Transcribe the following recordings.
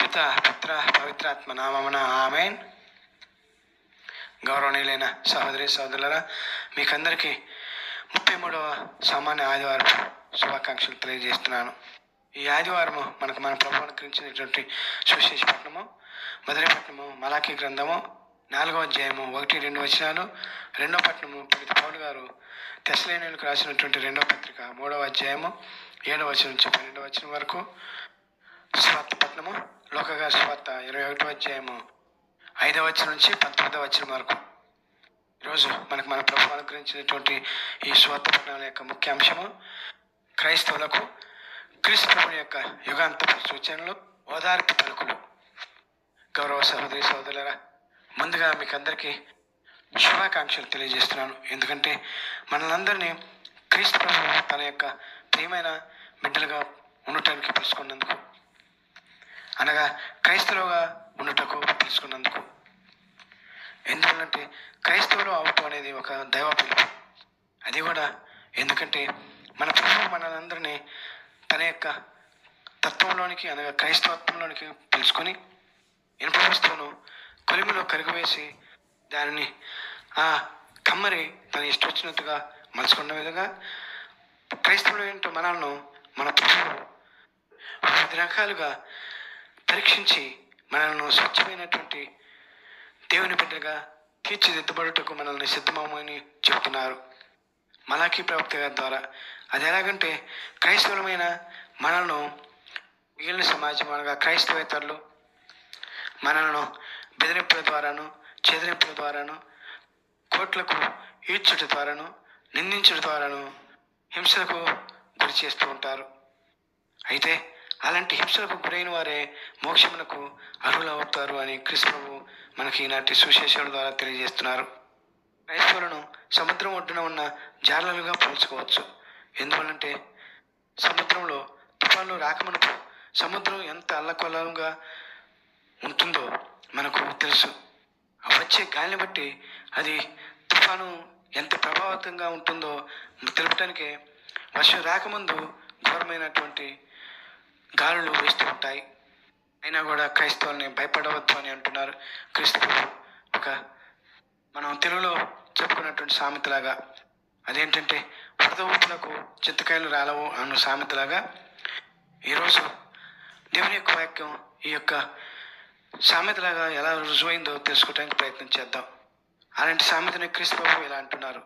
పిత పుత్ర పవిత్రాత్మ నామమున ఆమెన్. గౌరవనీయులైన సహోదరి సహోదరులరా మీకందరికీ ముప్పై మూడవ సామాన్య ఆదివారం శుభాకాంక్షలు తెలియజేస్తున్నాను. ఈ ఆదివారము మనకు మన ప్రభు అనుకరించినటువంటి సుశేష పట్టణము మొదటి పట్టణము మలాఖీ గ్రంథము నాలుగవ అధ్యాయము ఒకటి రెండు వచనాలు రెండో పట్టణము పండిత పౌలు గారు తెసలేనులకు రాసినటువంటి రెండవ పత్రిక మూడవ అధ్యాయము ఏడవ వచనం నుంచి పన్నెండవ వచనం వరకు స్వార్థ పట్నము లోకగా స్వార్త ఇరవై ఒకటో అధ్యాయము ఐదవ వచ్చిన నుంచి పంతొమ్మిదవ వచ్చిన వరకు. ఈరోజు మనకు మన ప్రభు అనుగ్రహించినటువంటి ఈ స్వార్థ పట్టణాల యొక్క ముఖ్య అంశము క్రైస్తవులకు క్రీస్తు యొక్క యుగాంత సూచనలు ఓదార్పు పలుకులు. గౌరవ సహోదరి సహోదరులరా ముందుగా మీకు అందరికీ శుభాకాంక్షలు తెలియజేస్తున్నాను. ఎందుకంటే మనలందరినీ క్రీస్తు ప్రభు తన యొక్క ప్రియమైన బిడ్డలుగా ఉండటానికి పిలుచుకున్నందుకు అనగా క్రైస్తవులుగా ఉండటకు తెలుసుకున్నందుకు ఎందువల్లంటే క్రైస్తవులు అవటం అనేది ఒక దైవ పిలుపు. అది కూడా ఎందుకంటే మన ప్రభు మనందరినీ తన యొక్క తత్వంలోనికి అనగా క్రైస్తవత్వంలోనికి పిలుచుకొని ఇనుపవస్తువును కొలిమిలో కరుగువేసి దానిని ఆ కమ్మరి తన ఇష్టం వచ్చినట్టుగా మలుచుకున్న విధంగా క్రైస్తవులు ఏంటో మనల్ని మన ప్రభు వివిధ రకాలుగా పరీక్షించి మనల్ని స్వచ్ఛమైనటువంటి దేవుని బిడ్డగా తీర్చిదిద్దబడుటకు మనల్ని సిద్ధమని చెబుతున్నారు మలాఖీ ప్రవక్త గారి ద్వారా. అది ఎలాగంటే క్రైస్తవులమైన మనల్ని మిగిలిన సమాజం అనగా క్రైస్తవేతరులు మనలను బెదిరింపుల ద్వారాను చెదిరింపుల ద్వారాను కోట్లకు ఈడ్చుట ద్వారాను నిందించుట ద్వారాను హింసలకు గురి చేస్తూ ఉంటారు. అయితే అలాంటి హింసలకు గురైన వారే మోక్షమునకు అర్హులవుతారు అని క్రిస్ప్రభు మనకి ఈనాటి సుశేషుల ద్వారా తెలియజేస్తున్నారు. క్రైస్తవులను సముద్రం ఒడ్డున ఉన్న జాలలుగా పోల్చుకోవచ్చు. ఎందువల్లంటే సముద్రంలో తుఫాన్లు రాకమునకు సముద్రం ఎంత అల్లకొల్లంగా ఉంటుందో మనకు తెలుసు. వచ్చే గాలిని బట్టి అది తుఫాను ఎంత ప్రభావితంగా ఉంటుందో తెలపడానికి వర్షం రాకముందు ఘోరమైనటువంటి గాలులు వేస్తూ ఉంటాయి. అయినా కూడా క్రైస్తవుల్ని భయపడవద్దు అని అంటున్నారు క్రీస్తు ఒక మనం తెలుగులో చెప్పుకున్నటువంటి సామెతలాగా అదేంటంటే వరద ఊపులకు చింతకాయలు రాలవు అన్న సామెతలాగా ఈరోజు దేవుని యొక్క వాక్యం ఈ యొక్క సామెతలాగా ఎలా రుజువైందో తెలుసుకోవడానికి ప్రయత్నం చేద్దాం. అలాంటి సామెతని క్రీస్తు ఇలా అంటున్నారు.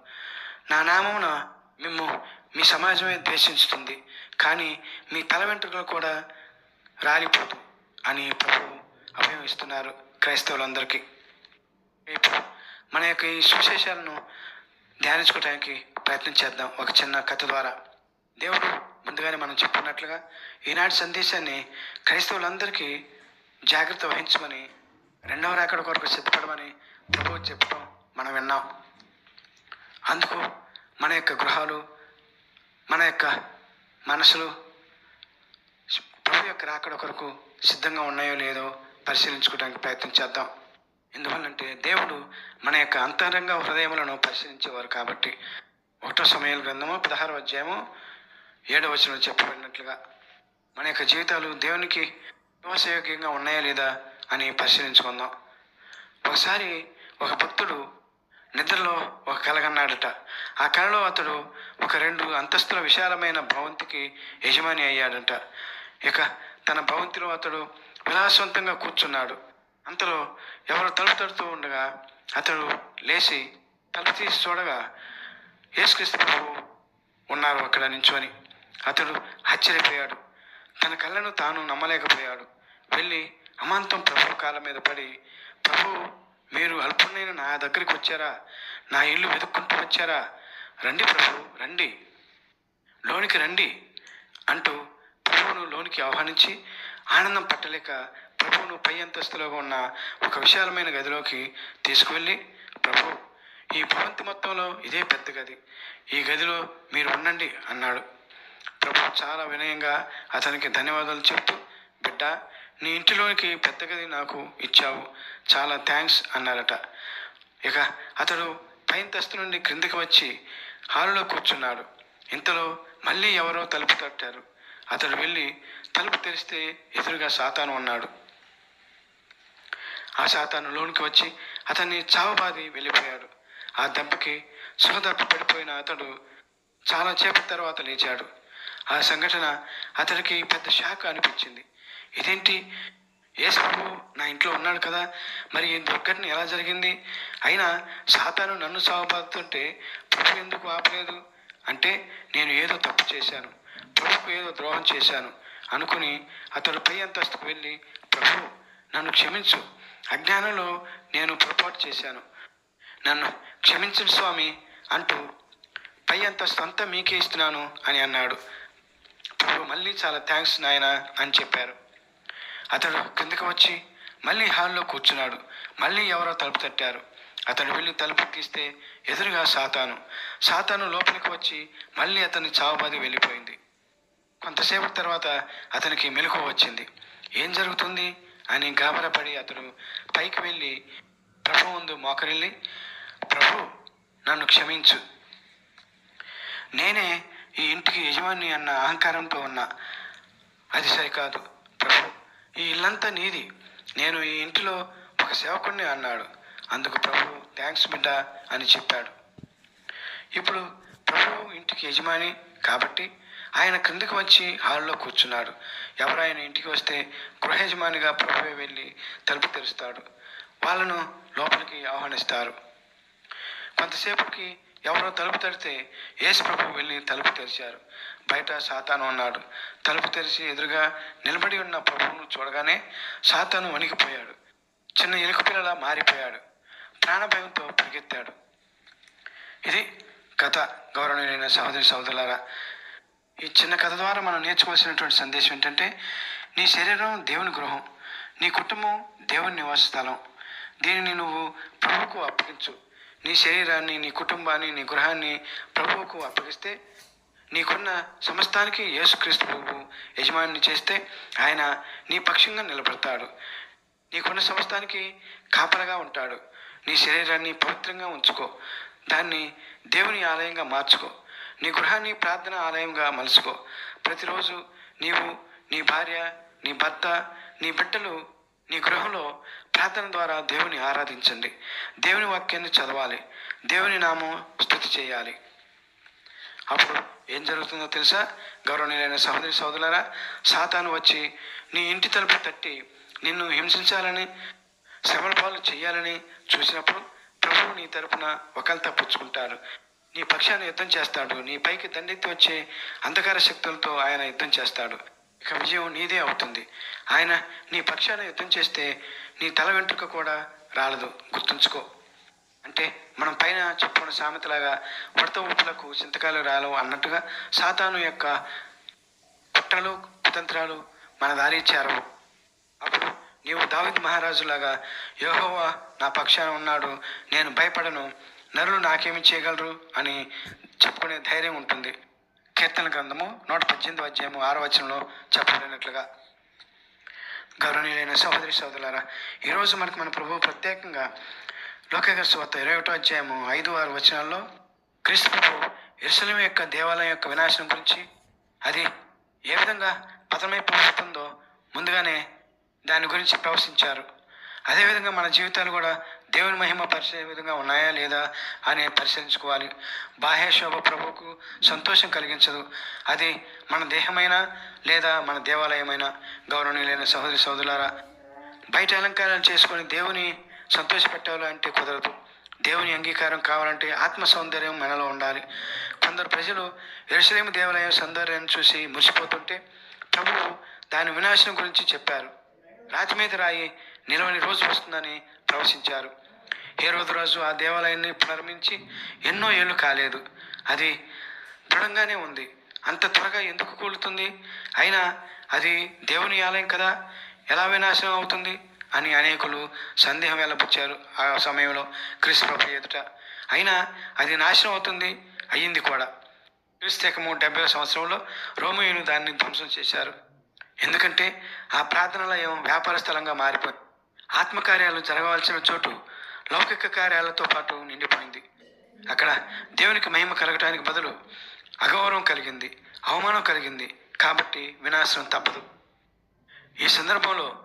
నా నామమున మిమ్ము మీ సమాజమే ద్వేషించుతుంది. కానీ మీ తల వెంట్రుకలు కూడా రాలిపోదు అని ప్రభు అభయమిస్తున్నారు క్రైస్తవులందరికీ. ఇప్పుడు మన యొక్క ఈ సువిశేషాలను ధ్యానించుకోవడానికి ప్రయత్నం చేద్దాం ఒక చిన్న కథ ద్వారా. దేవుడు ముందుగానే మనం చెప్పుకున్నట్లుగా ఈనాటి సందేశాన్ని క్రైస్తవులందరికీ జాగ్రత్త వహించమని రెండవ రాకడ కొరకు సిద్ధపడమని ప్రభువు చెప్పడం మనం విన్నాం. అందుకు మన యొక్క గృహాలు మన యొక్క మనసులు ప్రభు యొక్క రాకడ కొరకు సిద్ధంగా ఉన్నాయో లేదో పరిశీలించుకోవడానికి ప్రయత్నం చేద్దాం. ఎందువల్లంటే దేవుడు మన యొక్క అంతరంగ హృదయములను పరిశీలించేవారు కాబట్టి. ఒకటో సమయాల గ్రంథము పదహారవ అధ్యాయము ఏడవ వచనం చెప్పబడినట్లుగా మన యొక్క జీవితాలు దేవునికి నివాసయోగ్యంగా ఉన్నాయా లేదా అని పరిశీలించుకుందాం. ఒకసారి ఒక భక్తుడు నిద్రలో ఒక కలగన్నాడట ఆ కలలో అతడు ఒక రెండు అంతస్తుల విశాలమైన భవంతికి యజమాని అయ్యాడట. ఇక తన భవంతిలో అతడు విలాసవంతంగా కూర్చున్నాడు. అంతలో ఎవరు తలుపు తడుతూ ఉండగా అతడు లేచి తలుపు తీసి చూడగా యేసుక్రీస్తు ప్రభు ఉన్నారు అక్కడ నించుని. అతడు ఆశ్చర్యపోయాడు. తన కళ్ళను తాను నమ్మలేకపోయాడు. వెళ్ళి అమాంతం ప్రభు కాళ్ళ మీద పడి ప్రభు మీరు అల్పుణ్ణైన నా దగ్గరికి వచ్చారా? నా ఇల్లు వెతుక్కుంటూ వచ్చారా? రండి ప్రభు రండి. లోనికి రండి అంటూ ప్రభువును లోనికి ఆహ్వానించి ఆనందం పట్టలేక ప్రభువును పై అంతస్తులో ఉన్న ఒక విశాలమైన గదిలోకి తీసుకువెళ్ళి ప్రభు ఈ భవంతి మొత్తంలో ఇదే పెద్ద గది. ఈ గదిలో మీరు ఉండండి అన్నాడు. ప్రభు చాలా వినయంగా అతనికి ధన్యవాదాలు చెప్తూ బిడ్డ నీ ఇంటిలోనికి పెద్ద గది నాకు ఇచ్చావు. చాలా థ్యాంక్స్ అన్నారట. ఇక అతడు పైంతస్తు నుండి క్రిందికి వచ్చి హాలులో కూర్చున్నాడు. ఇంతలో మళ్ళీ ఎవరో తలుపు తట్టారు. అతడు వెళ్ళి తలుపు తెరిస్తే ఎదురుగా సాతాను ఉన్నాడు. ఆ సాతాను లోనికి వచ్చి అతన్ని చావబాది వెళ్ళిపోయాడు. ఆ దెబ్బకి సుఖదెబ్బ పడిపోయిన అతడు చాలా తర్వాత లేచాడు. ఆ సంఘటన అతడికి పెద్ద షాక్ అనిపించింది. ఇదేంటి? యేసు ప్రభు నా ఇంట్లో ఉన్నాడు కదా మరి ఈ దుర్ఘటన ఎలా జరిగింది? అయినా సాతాను నన్ను సాగుపడుతుంటే ప్రభు ఎందుకు ఆపలేదు? అంటే నేను ఏదో తప్పు చేశాను ప్రభుకు ఏదో ద్రోహం చేశాను అనుకుని అతడు పై అంతస్తుకు వెళ్ళి ప్రభు నన్ను క్షమించు. అజ్ఞానంలో నేను పొరపాటు చేశాను. నన్ను క్షమించు స్వామి అంటూ పై అంతస్తు అంతా మీకే ఇస్తున్నాను అని అన్నాడు. ప్రభు మళ్ళీ చాలా థ్యాంక్స్ నాయన అని చెప్పారు. అతడు కిందకి వచ్చి మళ్ళీ హాల్లో కూర్చున్నాడు. మళ్ళీ ఎవరో తలుపు తట్టారు. అతడు వెళ్ళి తలుపు తీస్తే ఎదురుగా సాతాను. సాతాను లోపలికి వచ్చి మళ్ళీ అతన్ని చావబాది వెళ్ళిపోయింది. కొంతసేపు తర్వాత అతనికి మెలకు వచ్చింది. ఏం జరుగుతుంది? అని గాబరపడి అతడు పైకి వెళ్ళి ప్రభు ముందు మోకరిల్లి ప్రభు నన్ను క్షమించు. నేనే ఈ ఇంటికి యజమాని అన్న అహంకారంతో ఉన్నా. అది సరికాదు ప్రభు. ఈ ఇల్లంతా నీది. నేను ఈ ఇంటిలో ఒక సేవకుడిని అన్నాడు. అందుకు ప్రభు థ్యాంక్స్ బిడ్డ అని చెప్పాడు. ఇప్పుడు ప్రభు ఇంటికి యజమాని కాబట్టి ఆయన క్రిందికి వచ్చి హాల్లో కూర్చున్నాడు. ఎవరాయన ఇంటికి వస్తే గృహ యజమానిగా ప్రభువే వెళ్ళి తలుపు తెరుస్తాడు. వాళ్ళను లోపలికి ఆహ్వానిస్తారు. కొంతసేపటికి ఎవరో తలుపు తెరితే యేసు ప్రభు వెళ్ళి తలుపు తెరిచారు. బయట సాతాను ఉన్నాడు తలుపు తెరిచి ఎదురుగా నిలబడి ఉన్న ప్రభువును చూడగానే సాతాను వణికిపోయాడు. చిన్న ఎలుక పిల్లలా మారిపోయాడు. ప్రాణభయంతో పరిగెత్తాడు. ఇది కథ గౌరవనీయులైన సహోదరి సహోదరులారా. ఈ చిన్న కథ ద్వారా మనం నేర్చుకోవాల్సినటువంటి సందేశం ఏంటంటే నీ శరీరం దేవుని గృహం నీ కుటుంబం దేవుని నివాస స్థలం. దీనిని నువ్వు ప్రభువుకు అప్పగించు. నీ శరీరాన్ని నీ కుటుంబాన్ని నీ గృహాన్ని ప్రభువుకు అప్పగిస్తే నీకున్న సమస్తానికి యేసుక్రీస్తు ప్రభు యజమాని చేస్తే ఆయన నీ పక్షంగా నిలబడతాడు. నీకున్న సమస్తానికి కాపలగా ఉంటాడు. నీ శరీరాన్ని పవిత్రంగా ఉంచుకో. దాన్ని దేవుని ఆలయంగా మార్చుకో. నీ గృహాన్ని ప్రార్థన ఆలయంగా మలుచుకో. ప్రతిరోజు నీవు నీ భార్య నీ భర్త నీ బిడ్డలు నీ గృహంలో ప్రార్థన ద్వారా దేవుని ఆరాధించండి. దేవుని వాక్యాన్ని చదవాలి. దేవుని నామం స్థుతి చేయాలి. అప్పుడు ఏం జరుగుతుందో తెలుసా? గౌరవనీయులైన సహోదరి సోదరులారా సాతాను వచ్చి నీ ఇంటి తలుపు తట్టి నిన్ను హింసించాలని శ్రమల పాలు చేయాలని చూసినప్పుడు ప్రభువు నీ తరపున ఒకళ్ళ తప్పించుకుంటారు నీ పక్షాన్ని యుద్ధం చేస్తాడు. నీ పైకి దండెత్తి వచ్చే అంధకార శక్తులతో ఆయన యుద్ధం చేస్తాడు. ఇక విజయం నీదే అవుతుంది. ఆయన నీ పక్షాన యుద్ధం చేస్తే నీ తల వెంట్రుక కూడా రాలదు. గుర్తుంచుకో. అంటే మనం పైన చెప్పుకున్న సామెతలాగా ఉడత ఊపులకు చింతకాయలు రాలవు అన్నట్టుగా సాతాను యొక్క కుట్రలు కుతంత్రాలు మన దారి చేరవు. అప్పుడు నీవు దావిద్ మహారాజులాగా యోహోవా నా పక్షాన ఉన్నాడు నేను భయపడను నరులు నాకేమి చేయగలరు అని చెప్పుకునే ధైర్యం ఉంటుంది. కీర్తన గ్రంథము నూట పద్దెనిమిది అధ్యాయము ఆరో వచనంలో చెప్పబడినట్లుగా. గౌరవనీయులైన సహోదరి సోదరులారా ఈరోజు మనకు మన ప్రభువు ప్రత్యేకంగా లోకగస్వత ఇరవై ఒకటో అధ్యాయము ఐదు ఆరు వచనాల్లో క్రీస్తు ప్రభు ఎరుసలేం యొక్క దేవాలయం యొక్క వినాశనం గురించి అది ఏ విధంగా పతనమైపోతుందో ముందుగానే దాని గురించి ప్రవశించారు అదేవిధంగా మన జీవితాలు కూడా దేవుని మహిమ పరిచే విధంగా ఉన్నాయా లేదా అని పరిశీలించుకోవాలి. బాహ్య శోభ ప్రభువుకు సంతోషం కలిగించదు. అది మన దేహమైనా లేదా మన దేవాలయమైనా గౌరవనీయులైన సహోదరి సోదరులారా బయట అలంకారాలు చేసుకొని దేవుని సంతోషపెట్టాలి అంటే కుదరదు. దేవుని అంగీకారం కావాలంటే ఆత్మ సౌందర్యం మనలో ఉండాలి. కొందరు ప్రజలు ఎరుసలేము దేవాలయం సౌందర్యాన్ని చూసి మురిసిపోతుంటే ప్రభువు దాని వినాశనం గురించి చెప్పారు. రాతి మీద రాయి నిలవని రోజు వస్తుందని ప్రవశించారు ఏ రోజు రోజు ఆ దేవాలయాన్ని పునర్మించి ఎన్నో ఏళ్ళు కాలేదు. అది దృఢంగానే ఉంది. అంత త్వరగా ఎందుకు కూలుతుంది? అయినా అది దేవుని ఆలయం కదా? ఎలా వినాశనం అవుతుంది? అని అనేకులు సందేహం వెళ్ళబుచ్చారు ఆ సమయంలో క్రీస్తు ఎదుట. అయినా అది నాశనం అవుతుంది అయ్యింది కూడా. క్రీస్తకము డెబ్బై సంవత్సరంలో రోమయులు దాన్ని ధ్వంసం చేశారు. ఎందుకంటే ఆ ప్రార్థనాలయం వ్యాపార స్థలంగా మారిపోయింది ఆత్మకార్యాలు జరగవలసిన చోటు లౌకిక కార్యాలతో పాటు నిండిపోయింది. అక్కడ దేవునికి మహిమ కలగటానికి బదులు అగౌరవం కలిగింది అవమానం కలిగింది కాబట్టి వినాశనం తప్పదు. ఈ సందర్భంలో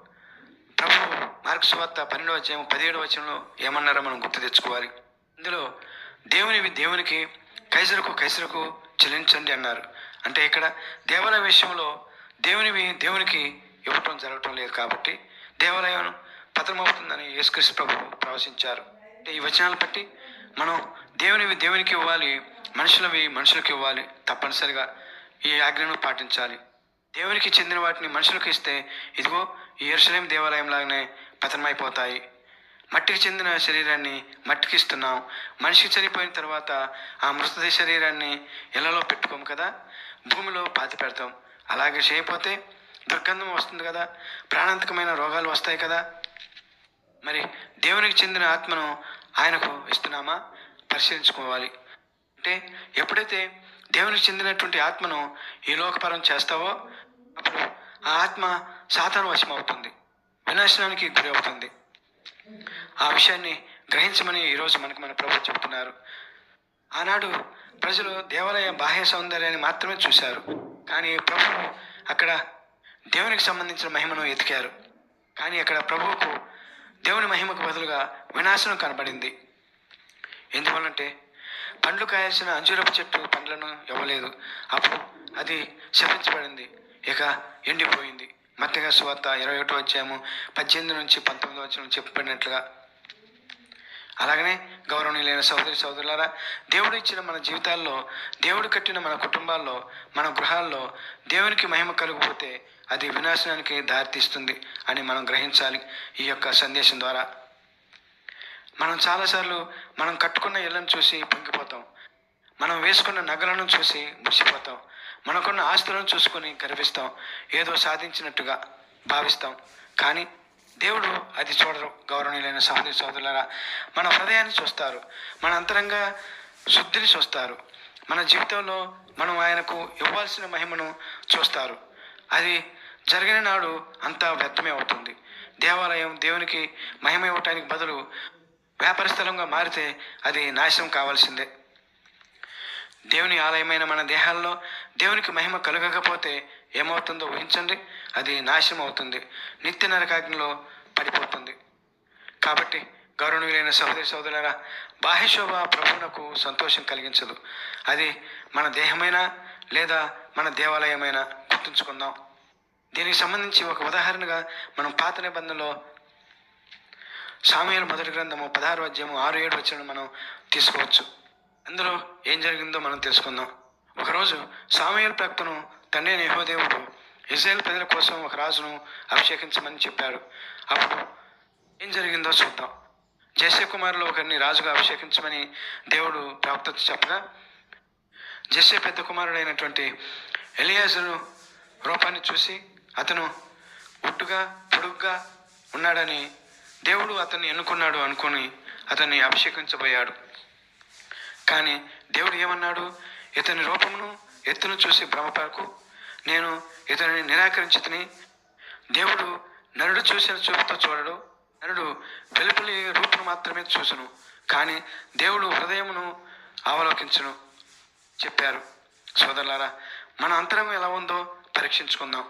ప్రభు మార్క్స్ వార్త పన్నెండవ అధ్యాయం పదిహేడవ వచనంలో ఏమన్నారో మనం గుర్తు తెచ్చుకోవాలి. ఇందులో దేవునివి దేవునికి కైసరుకు కైసరుకు చెల్లించండి అన్నారు. అంటే ఇక్కడ దేవాలయ విషయంలో దేవునివి దేవునికి ఇవ్వటం జరగటం లేదు కాబట్టి దేవాలయం పతనమవుతుందని యేసుక్రీస్తు ప్రభు ప్రవశించారు అంటే ఈ వచనాలు బట్టి మనం దేవునివి దేవునికి ఇవ్వాలి మనుషులవి మనుషులకు ఇవ్వాలి తప్పనిసరిగా ఈ ఆజ్ఞను పాటించాలి. దేవునికి చెందిన వాటిని మనుషులకు ఇస్తే ఇదిగో ఈ ఎరుసలేం దేవాలయం లాగానే పతనమైపోతాయి. మట్టికి చెందిన శరీరాన్ని మట్టికి ఇస్తున్నాం. మనిషి చనిపోయిన తర్వాత ఆ మృతదేహ శరీరాన్ని ఇళ్ళలో పెట్టుకోము కదా? భూమిలో పాతి పెడతాం. అలాగే చేయకపోతే దుర్గంధం వస్తుంది కదా? ప్రాణాంతకమైన రోగాలు వస్తాయి కదా? మరి దేవునికి చెందిన ఆత్మను ఆయనకు ఇస్తున్నామా? పరిశీలించుకోవాలి. అంటే ఎప్పుడైతే దేవునికి చెందినటువంటి ఆత్మను ఈ లోకపరం చేస్తావో అప్పుడు ఆ ఆత్మ సాతాను వశం అవుతుంది వినాశనానికి గురి అవుతుంది ఆ విషయాన్ని గ్రహించమని ఈరోజు మనకు మన ప్రభు చెబుతున్నారు. ఆనాడు ప్రజలు దేవాలయ బాహ్య సౌందర్యాన్ని మాత్రమే చూశారు. కానీ ప్రభు అక్కడ దేవునికి సంబంధించిన మహిమను ఎతికారు. కానీ అక్కడ ప్రభువుకు దేవుని మహిమకు బదులుగా వినాశనం కనబడింది. ఎందువల్లంటే పండ్లు కాయాల్సిన అంజూరపు చెట్టు పండ్లను ఇవ్వలేదు. అప్పుడు అది శపించబడింది. ఇక ఎండిపోయింది. మత్తగా సువార్త ఇరవై ఒకటో వచ్చాము పద్దెనిమిది నుంచి పంతొమ్మిది వచ్చిన చెప్పినట్లుగా అలాగనే గౌరవనీయులైన సోదరి సహోదరులారా దేవుడు ఇచ్చిన మన జీవితాల్లో దేవుడు కట్టిన మన కుటుంబాల్లో మన గృహాల్లో దేవునికి మహిమ కలిగిపోతే అది వినాశనానికి దారితీస్తుంది అని మనం గ్రహించాలి ఈ యొక్క సందేశం ద్వారా. మనం చాలాసార్లు మనం కట్టుకున్న ఇళ్ళను చూసి పొంగిపోతాం. మనం వేసుకున్న నగలను చూసి మురిసిపోతాం. మనకున్న ఆస్తులను చూసుకొని గర్విస్తాం. ఏదో సాధించినట్టుగా భావిస్తాం. కానీ దేవుడు అది చూడరు. గౌరవనీయులైన సహోదరి సోదరులరా మన హృదయాన్ని చూస్తారు. మన అంతరంగ శుద్ధిని చూస్తారు. మన జీవితంలో మనం ఆయనకు ఇవ్వాల్సిన మహిమను చూస్తారు. అది జరిగిన నాడు అంతా వ్యర్థమే అవుతుంది. దేవాలయం దేవునికి మహిమ ఇవ్వటానికి బదులు వ్యాపార స్థలంగా మారితే అది నాశనం కావాల్సిందే. దేవుని ఆలయమైన మన దేహాల్లో దేవునికి మహిమ కలగకపోతే ఏమవుతుందో ఊహించండి. అది నాశనం అవుతుంది నిత్య నరకాగ్నిలో పడిపోతుంది. కాబట్టి గౌరవనీయులైన సహోదరి సోదరులరా బాహ్యశోభ ప్రభువునకు సంతోషం కలిగించదు. అది మన దేహమైనా లేదా మన దేవాలయమైనా గుర్తుంచుకుందాం. దీనికి సంబంధించి ఒక ఉదాహరణగా మనం పాత నిబంధనలో సామూహ్య మొదటి గ్రంథము పదహారు అధ్యాయము ఆరు ఏడు వచ్చిన మనం తీసుకోవచ్చు. అందులో ఏం జరిగిందో మనం తెలుసుకుందాం. ఒకరోజు సామూహ్య ప్రక్తను తండ్రి నేహోదేవుడు ఇజ్రాయెల్ ప్రజల కోసం ఒక రాజును అభిషేకించమని చెప్పాడు. అప్పుడు ఏం జరిగిందో చూద్దాం. జయశ కుమారులు ఒకరిని రాజుగా అభిషేకించమని దేవుడు ప్రవక్తతో చెప్పగా జస్సే పెద్ద కుమారుడైనటువంటి ఎలియాజరు రూపాన్ని చూసి అతను ఉట్టుగా పొడుగ్గా ఉన్నాడని దేవుడు అతన్ని ఎన్నుకున్నాడు అనుకొని అతన్ని అభిషేకించబోయాడు. కానీ దేవుడు ఏమన్నాడు? ఇతని రూపమును ఎత్తును చూసి భ్రమపరకు నేను ఇతనిని నిరాకరించుతని. దేవుడు నరుడు చూసిన చూపుతో చూడడు. నరుడు వెలుపలి రూపును మాత్రమే చూసును. కానీ దేవుడు హృదయమును అవలోకించును చెప్పారు. సోదరులారా మన అంతరం ఎలా ఉందో పరీక్షించుకుందాం.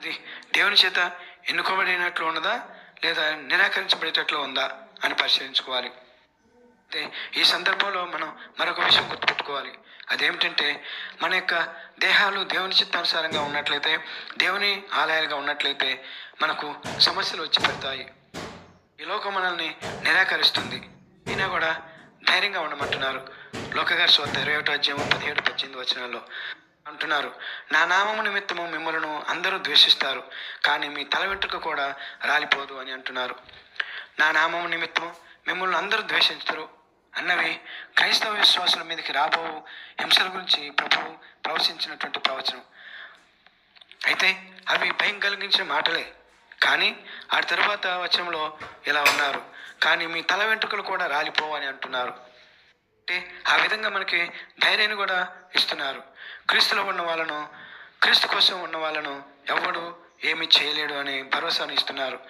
ఇది దేవుని చేత ఎన్నుకోబడినట్లు ఉన్నదా? లేదా నిరాకరించబడేటట్లు ఉందా? అని పరిశీలించుకోవాలి. అయితే ఈ సందర్భంలో మనం మరొక విషయం గుర్తుపెట్టుకోవాలి. అదేమిటంటే మన యొక్క దేహాలు దేవుని చిత్తానుసారంగా ఉన్నట్లయితే దేవుని ఆలయాలుగా ఉన్నట్లయితే మనకు సమస్యలు వచ్చి పెడతాయి. ఈ లోకం మనల్ని నిరాకరిస్తుంది. అయినా కూడా ధైర్యంగా ఉండమంటున్నారు. లోకగారి సోత ఇరవై ఒకటో అధ్యాయం పదిహేడు పద్దెనిమిది వచనాల్లో అంటున్నారు నా నామము నిమిత్తము మిమ్మల్ని అందరూ ద్వేషిస్తారు కానీ మీ తల వెంట్రుక కూడా రాలిపోదు అని అంటున్నారు. నా నామము నిమిత్తము మిమ్మల్ని అందరూ ద్వేషించరు అన్నవి క్రైస్తవ విశ్వాసుల మీదకి రాబో హింసల గురించి ప్రభువు ప్రవచించినటువంటి ప్రవచనం. అయితే అవి భయం కలిగించిన మాటలే. కానీ ఆ తరువాత వచనంలో ఇలా ఉన్నారు. కానీ మీ తల వెంట్రుకలు కూడా రాలిపోవు అని అంటున్నారు. అంటే ఆ విధంగా మనకి ధైర్యాన్ని కూడా ఇస్తున్నారు. క్రీస్తులో ఉన్న వాళ్ళను క్రీస్తు కోసం ఉన్న వాళ్ళను ఎవడు ఏమి చేయలేడు అనే భరోసాను ఇస్తున్నారు.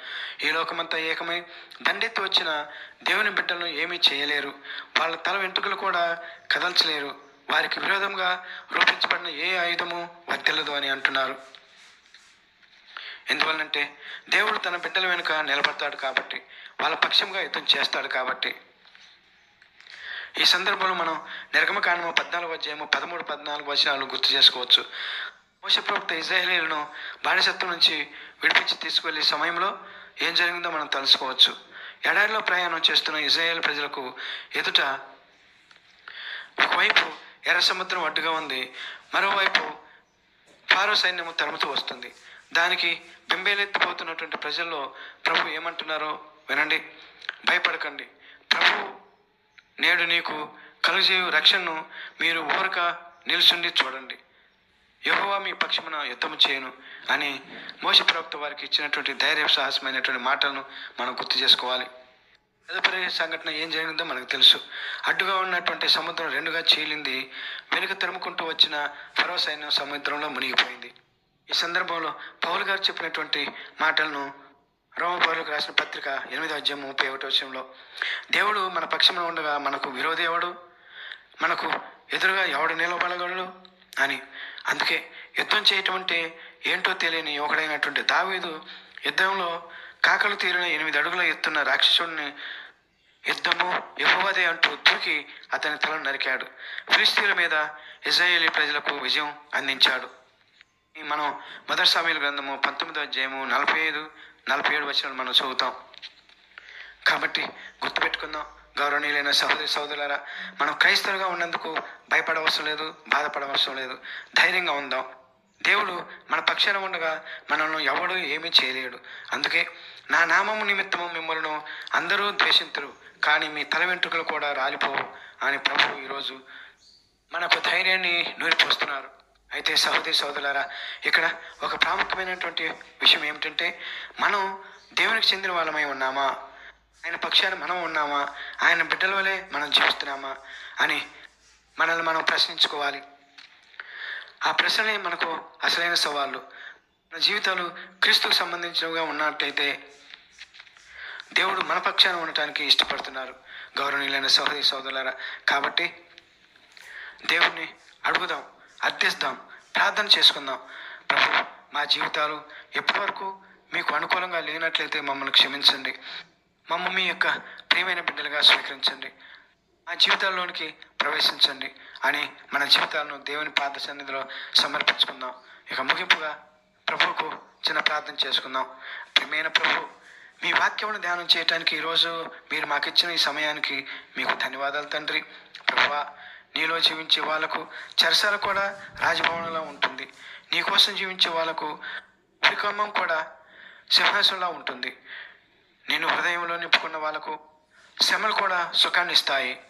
ఈ లోకమంతా ఏకమై దండెత్తి వచ్చిన దేవుని బిడ్డలను ఏమీ చేయలేరు. వాళ్ళ తల వెంట్రుకలు కూడా కదల్చలేరు. వారికి విరోధంగా రూపించబడిన ఏ ఆయుధము వర్తిల్లదు అని అంటున్నారు. ఎందువల్లంటే దేవుడు తన బిడ్డల వెనుక నిలబడతాడు కాబట్టి వాళ్ళ పక్షంగా యుద్ధం చేస్తాడు కాబట్టి. ఈ సందర్భంలో మనం నిర్గమకాండము పద్నాలుగు అధ్యాయము పదమూడు పద్నాలుగు వచనాలు గుర్తు చేసుకోవచ్చు. మోసప్రవక్త ఇజ్రాయేలీలను బానిసత్వం నుంచి విడిపించి తీసుకువెళ్ళే సమయంలో ఏం జరిగిందో మనం తెలుసుకోవచ్చు. ఎడారిలో ప్రయాణం చేస్తున్న ఇజ్రాయేల్ ప్రజలకు ఎదుట ఒకవైపు ఎర్ర సముద్రం అడ్డుగా ఉంది మరోవైపు ఫారో సైన్యము తరుముతూ వస్తుంది. దానికి బింబేలెత్తిపోతున్నటువంటి ప్రజల్లో ప్రభు ఏమంటున్నారో వినండి భయపడకండి. ప్రభు నేడు నీకు కలుగజేయు రక్షణను మీరు ఊరక నిలుచుండి చూడండి. యహోవా మీ పక్షమున యుద్ధము చేయను అని మోస ప్రవక్త వారికి ఇచ్చినటువంటి ధైర్య సాహసమైనటువంటి మాటలను మనం గుర్తు చేసుకోవాలి. తదుపరి సంఘటన ఏం జరిగిందో మనకు తెలుసు. అడ్డుగా ఉన్నటువంటి సముద్రం రెండుగా చీలింది. వెనుక తరుముకుంటూ వచ్చిన ఫరో సైన్యం సముద్రంలో మునిగిపోయింది. ఈ సందర్భంలో పౌలు గారు చెప్పినటువంటి మాటలను రోమపౌరులకు రాసిన పత్రిక ఎనిమిదో అధ్యాయం ముప్పై ఒకటో విషయంలో దేవుడు మన పక్షంలో ఉండగా మనకు విరోధి ఎవడు? మనకు ఎదురుగా ఎవడు నిలబడగలడు? అని. అందుకే యుద్ధం చేయటం అంటే ఏంటో తెలియని ఒకడైనటువంటి దావీదు యుద్ధంలో కాకలు తీరిన ఎనిమిది అడుగుల ఎత్తున్న రాక్షసుడిని యుద్ధము యహోవదే అంటూ దూకి అతని తలను నరికాడు. ఫిలిస్తీన్ల మీద ఇజ్రాయేలీ ప్రజలకు విజయం అందించాడు. మనం మొదటి సామీల గ్రంథము పంతొమ్మిదో అధ్యాయము నలభై ఐదు నలభై ఏడు వచ్చిన మనం చదువుతాం. కాబట్టి గుర్తుపెట్టుకుందాం. గౌరవనీయులైన సహోదరి సహోదరులారా మనం క్రైస్తవులుగా ఉన్నందుకు భయపడవసరం లేదు బాధపడవసరం లేదు. ధైర్యంగా ఉందాం. దేవుడు మన పక్షాన ఉండగా మనల్ని ఎవడు ఏమీ చేయలేడు. అందుకే నా నామము నిమిత్తము మిమ్మల్ని అందరూ ద్వేషించరు కానీ మీ తల వెంట్రుకలు కూడా రాలిపోవు అని ప్రభు ఈరోజు మనకు ధైర్యాన్ని నూరిపోస్తున్నారు. అయితే సహోదరి సోదరులారా ఇక్కడ ఒక ప్రాముఖ్యమైనటువంటి విషయం ఏమిటంటే మనం దేవునికి చెందిన వాళ్ళమై ఉన్నామా? ఆయన పక్షాన మనం ఉన్నామా? ఆయన బిడ్డల వలె మనం జీవిస్తున్నామా? అని మనల్ని మనం ప్రశ్నించుకోవాలి. ఆ ప్రశ్నలే మనకు అసలైన సవాళ్ళు. మన జీవితాలు క్రీస్తుకు సంబంధించినవిగా ఉన్నట్టయితే దేవుడు మన పక్షాన ఉండటానికి ఇష్టపడుతున్నారు. గౌరవనీయులైన సహోదరి సోదరులారా కాబట్టి దేవుణ్ణి అడుగుదాం అర్థిస్తాం ప్రార్థన చేసుకుందాం. ప్రభు మా జీవితాలు ఎప్పటివరకు మీకు అనుకూలంగా లేనట్లయితే మమ్మల్ని క్షమించండి. మమ్మ మీ యొక్క ప్రియమైన బిడ్డలుగా స్వీకరించండి. మా జీవితాల్లోనికి ప్రవేశించండి అని మన జీవితాలను దేవుని పాద సన్నిధిలో సమర్పించుకుందాం. ఇక ముగింపుగా ప్రభువుకు చిన్న ప్రార్థన చేసుకుందాం. ప్రియమైన ప్రభు మీ వాక్యమును ధ్యానం చేయడానికి ఈరోజు మీరు మాకు ఇచ్చిన ఈ సమయానికి మీకు ధన్యవాదాలు తండ్రి. ప్రభువా నీలో జీవించే వాళ్ళకు చెరసాల కూడా రాజభవనంలో ఉంటుంది. నీకోసం జీవించే వాళ్ళకు కుటుంబం కూడా సింహాసనంలా ఉంటుంది. నేను హృదయంలో నింపుకున్న వాళ్ళకు శ్రమలు కూడా సుఖాన్ని ఇస్తాయి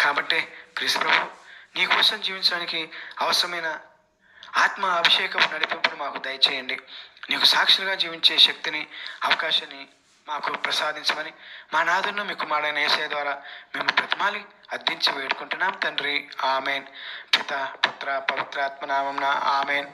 కాబట్టే క్రీస్తు ప్రభు నీ కోసం జీవించడానికి అవసరమైన ఆత్మ అభిషేకం నడిపింపును మాకు దయచేయండి. నీకు సాక్షులుగా జీవించే శక్తిని అవకాశాన్ని మాకు ప్రసాదించమని మా నాదును మీకు మాడైన ఏసే ద్వారా మేము ప్రతిమాలి అర్థించి వేడుకుంటున్నాం తండ్రి. ఆమెన్. పిత పుత్ర పవిత్రాత్మ నామంన ఆమెన్.